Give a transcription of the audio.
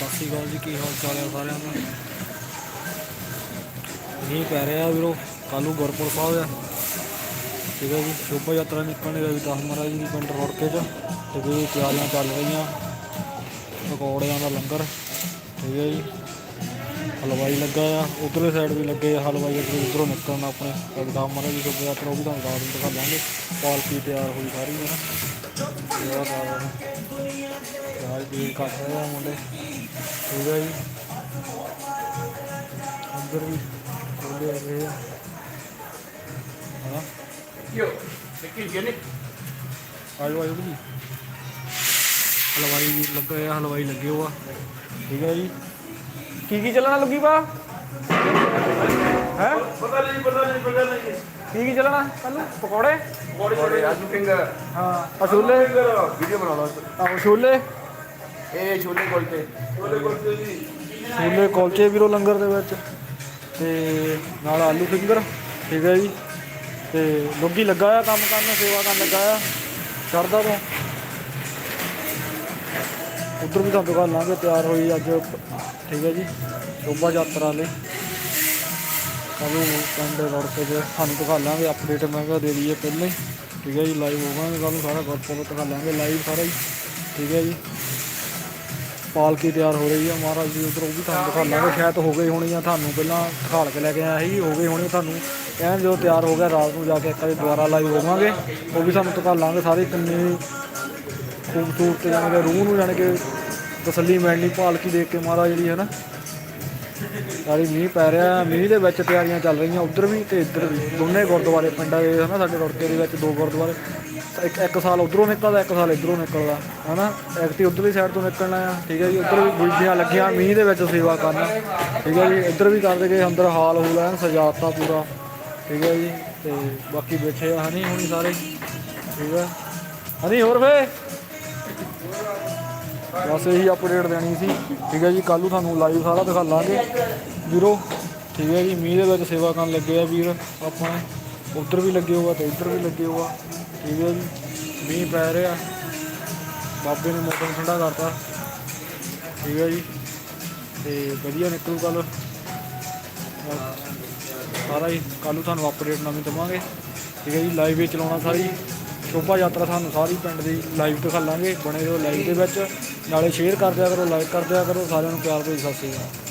ਸਤਿ ਸ਼੍ਰੀ ਅਕਾਲ ਜੀ, ਕੀ ਹਾਲ ਚਾਲ ਹੈ ਸਾਰਿਆਂ ਦਾ? ਮੀਂਹ ਪੈ ਰਿਹਾ ਵੀਰੋ, ਕੱਲ੍ਹ ਨੂੰ ਗੁਰਪੁਰ ਸਾਹਿਬ ਆ ਠੀਕ ਹੈ ਜੀ, ਸ਼ੋਭਾ ਯਾਤਰਾ ਨਿਕਲਣੀ ਰਵੀ ਦਾਸ ਮਹਾਰਾਜ ਜੀ ਦੀ ਪਿੰਡ ਰੋੜਕੇ ਚ। ਤੇ ਵੀ ਤਿਆਰੀਆਂ ਚੱਲ ਰਹੀਆਂ, ਪਕੌੜਿਆਂ ਦਾ ਲੰਗਰ। ਠੀਕ ਹੈ ਜੀ, ਹਲਵਾਈ ਲੱਗਾ ਆ, ਉਧਰਲੇ ਸਾਈਡ ਵੀ ਲੱਗੇ ਆ, ਹਲਵਾਈ ਅੱਗੇ ਉਧਰੋਂ ਨਿਕਲਣ ਆਪਣੇ। ਰਵੀ ਮਹਾਰਾਜ ਜੀ ਸ਼ੋਭਾ ਯਾਤਰਾ ਉਹ ਵੀ ਤੁਹਾਨੂੰ ਰਾਤ ਨੂੰ ਦਿਖਾ ਲਾਂਗੇ ਪਾਲਕੀ ਤਿਆਰ ਹੋਈ ਸਾਰੀ ਹੈ ਨਾ। ਇਹ ਆ ਰਾਤ ਨੂੰ ਯਾਰ ਵੀ ਕਰ ਰਹੇ ਆ ਮੁੰਡੇ। ਠੀਕ ਹੈ ਜੀ। ਅੰਦਰ ਵੀ ਖੋਲੇ ਰਹੇ ਆ। ਹਾਂ Yo, Nicky, gini. ਆਜੋ ਆਜੋ ਜੀ ਹਲਵਾਈ ਲੱਗੇ ਆ ਹਲਵਾਈ ਲੱਗੇ ਠੀਕ ਹੈ ਜੀ। ਕੀ ਕੀ ਚੱਲਣਾ ਲੱਗੀ ਪਾ ਹੈ? Pata lagi, pata lagi, pata lagi. ਕੀ ਕੀ ਚੱਲਣਾ ਕੱਲ ਪਕੌੜੇ? body, adu finger. ਹਾਂ ਆ ਛੋਲੇ Video bana lo. ਆਹੋ ਛੋਲੇ Eh, chole kolte. Chole kolte ji. Chole kulche ਵੀਰੋ ਲੰਗਰ ਦੇ ਵਿੱਚ। ਤੇ ਨਾਲ ਆਲੂ ਫਿੰਗਰ ਠੀਕ ਹੈ ਜੀ। ਤੇ ਲੋਗੀ ਲੱਗਾ ਆ ਕੰਮ ਕਰਨ ਸੇਵਾ ਕਰਨ ਲੱਗਾ ਆ। ਕਰਦਾ ਤੋਂ। ਉਧਰ ਵੀ ਤੁਹਾਨੂੰ ਦੁਕਾਨ ਲਾਂਗੇ ਤਿਆਰ ਹੋਈ ਅੱਜ ਠੀਕ ਹੈ ਜੀ। ਸ਼ੋਭਾ ਯਾਤਰਾ ਲਈ। ਕੱਲ੍ਹ ਨੂੰ ਪਿੰਡ ਰੋਡ ਤੇ ਜੇ ਤੁਹਾਨੂੰ ਦਿਖਾ ਲਾਂਗੇ ਅਪਡੇਟ ਮੈਂ ਕਿਹਾ ਦੇ ਦਈਏ ਪਹਿਲਾਂ ਹੀ। ਠੀਕ ਹੈ ਜੀ ਲਾਈਵ ਹੋਵਾਂਗੇ ਕੱਲ੍ਹ ਨੂੰ ਸਾਰਾ ਗੁਰਪੁਰਬ ਦਿਖਾ ਲਾਂਗੇ ਲਾਈਵ ਸਾਰਾ ਹੀ। ਠੀਕ ਹੈ ਜੀ। ਪਾਲਕੀ ਤਿਆਰ ਹੋ ਰਹੀ ਆ ਮਹਾਰਾਜ ਜੀ, ਉਧਰ ਉਹ ਵੀ ਤੁਹਾਨੂੰ ਦਿਖਾ ਲਾਂਗੇ। ਸ਼ਾਇਦ ਹੋ ਗਈ ਹੋਣੀ ਆ ਤੁਹਾਨੂੰ, ਪਹਿਲਾਂ ਦਿਖਾਲ ਕੇ ਲੈ ਕੇ ਆਇਆ ਸੀ, ਹੋ ਗਈ ਹੋਣੀ ਤੁਹਾਨੂੰ। ਐਨ ਜਦੋਂ ਤਿਆਰ ਹੋ ਗਿਆ, ਰਾਤ ਨੂੰ ਜਾ ਕੇ ਇੱਕ ਵਾਰੀ ਦੁਬਾਰਾ ਲਾਈਵ ਹੋਵਾਂਗੇ। ਉਹ ਵੀ ਤੁਹਾਨੂੰ ਦਿਖਾ ਲਾਂਗੇ ਸਾਰੇ ਕਿੰਨੇ ਖੂਬਸੂਰਤ ਜਾਣੀ ਰੂਹ ਨੂੰ ਜਾਣੀ ਕਿ ਤਸੱਲੀ ਮਿਲਣੀ, ਪਾਲਕੀ ਦੇਖ ਕੇ ਮਹਾਰਾਜ ਜਿਹੜੀ ਹੈ ਨਾ? ਸਾਰੀ ਮੀਂਹ ਪੈ ਰਿਹਾ, ਮੀਂਹ ਦੇ ਵਿੱਚ ਤਿਆਰੀਆਂ ਚੱਲ ਰਹੀਆਂ ਉੱਧਰ ਵੀ ਤੇ ਇੱਧਰ ਵੀ। ਦੋਨੇ ਗੁਰਦੁਆਰੇ ਪਿੰਡਾਂ ਦੇ ਹਨਾ, ਸਾਡੇ ਰੁੜਕੇ ਦੇ ਵਿੱਚ ਦੋ ਗੁਰਦੁਆਰੇ। ਇੱਕ ਇੱਕ ਸਾਲ ਉਧਰੋਂ ਨਿਕਲਦਾ, ਇੱਕ ਸਾਲ ਇਧਰੋਂ ਨਿਕਲਦਾ, ਹਨਾ? ਐਕਟੀ ਉਧਰਲੀ ਸਾਈਡ ਤੋਂ ਨਿਕਲਣਾ ਆ, ਠੀਕ ਹੈ ਜੀ? ਉਧਰ ਵੀ ਗੁਲਜੀਆਂ ਲੱਗੀਆਂ, ਮੀਂਹ ਦੇ ਵਿੱਚ ਸੇਵਾ ਕਰਨਾ, ਠੀਕ ਹੈ ਜੀ? ਇੱਧਰ ਵੀ ਕਰਦੇ ਗਏ, ਅੰਦਰ ਹਾਲ ਹੂਲ ਐਨ ਸਜਾਤਾ ਪੂਰਾ, ਠੀਕ ਹੈ ਜੀ? ਤੇ ਬਾਕੀ ਬੈਠੇ ਆ, ਹਨੀ ਹੁਣ ਸਾਰੇ, ਠੀਕ ਹੈ? ਹਨੀ ਹੋਰ ਫੇ? ਬਸ ਇਹੀ ਅਪਡੇਟ ਦੇਣੀ ਸੀ। ਠੀਕ ਹੈ ਜੀ, ਕੱਲ੍ਹ ਨੂੰ ਤੁਹਾਨੂੰ ਲਾਈਵ ਸਾਰਾ ਦਿਖਾ ਲਾਂਗੇ। ਵੀਰੋ, ਠੀਕ ਹੈ ਜੀ, ਮੀਂਹ ਦੇ ਵਿੱਚ ਸੇਵਾ ਕਰਨ ਲੱਗੇ ਆ ਵੀਰ ਆਪਾਂ। ਉੱਧਰ ਵੀ ਲੱਗੇ ਹੋਆ ਤੇ ਇੱਧਰ ਵੀ ਲੱਗੇ ਹੋਆ। ਠੀਕ ਹੈ ਜੀ, ਮੀਂਹ ਪੈ ਰਿਹਾ। ਬਾਬੇ ਨੇ ਮੌਸਮ ਠੰਡਾ ਕਰਤਾ। ਠੀਕ ਹੈ ਜੀ, ਤੇ ਵਧੀਆ ਨਿਕਲੂ ਕੱਲ ਸਾਰਾ ਹੀ। ਕੱਲ੍ਹ ਨੂੰ ਤੁਹਾਨੂੰ ਅਪਡੇਟ ਨਵੀਂ ਦੇਵਾਂਗੇ। ਠੀਕ ਹੈ ਜੀ ਲਾਈਵ ਵਿੱਚ ਚਲਾਉਣਾ ਸਾਰੀ। ਸ਼ੋਭਾ ਯਾਤਰਾ ਤੁਹਾਨੂੰ ਸਾਰੀ ਪਿੰਡ ਦੀ ਲਾਈਵ ਦਿਖਾਲਾਂਗੇ, ਬਣੇ ਰਹੋ ਲਾਈਵ ਦੇ ਵਿੱਚ। ਨਾਲੇ ਸ਼ੇਅਰ ਕਰ ਦਿਆ ਕਰੋ ਲਾਈਕ ਕਰ ਦਿਆ ਕਰੋ, ਸਾਰਿਆਂ ਨੂੰ ਪਿਆਰ ਭਰੀ ਸਤਿ ਸ਼੍ਰੀ ਅਕਾਲ।